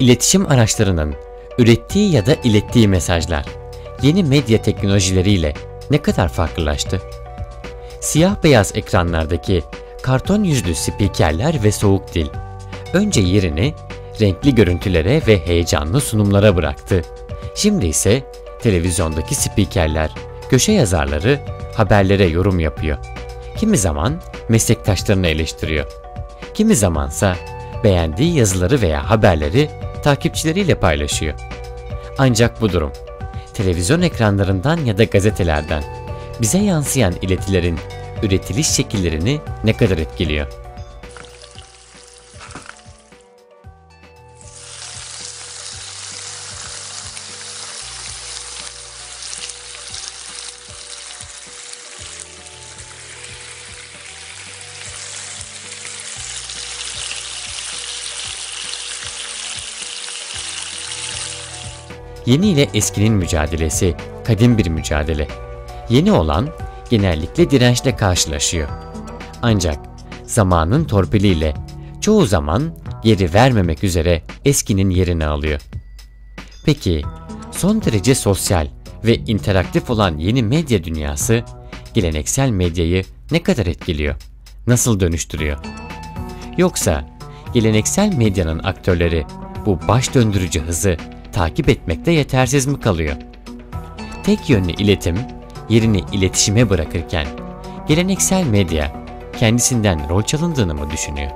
İletişim araçlarının ürettiği ya da ilettiği mesajlar yeni medya teknolojileriyle ne kadar farklılaştı? Siyah beyaz ekranlardaki karton yüzlü spikerler ve soğuk dil önce yerini renkli görüntülere ve heyecanlı sunumlara bıraktı. Şimdi ise televizyondaki spikerler, köşe yazarları haberlere yorum yapıyor. Kimi zaman meslektaşlarını eleştiriyor. Kimi zamansa beğendiği yazıları veya haberleri takipçileriyle paylaşıyor. Ancak bu durum televizyon ekranlarından ya da gazetelerden bize yansıyan iletilerin üretiliş şekillerini ne kadar etkiliyor? Yeni ile eskinin mücadelesi kadim bir mücadele. Yeni olan genellikle dirençle karşılaşıyor. Ancak zamanın torpiliyle çoğu zaman geri vermemek üzere eskinin yerini alıyor. Peki son derece sosyal ve interaktif olan yeni medya dünyası geleneksel medyayı ne kadar etkiliyor? Nasıl dönüştürüyor? Yoksa geleneksel medyanın aktörleri bu baş döndürücü hızı takip etmekte yetersiz mi kalıyor? Tek yönlü iletim yerini iletişime bırakırken geleneksel medya kendisinden rol çalındığını mı düşünüyor?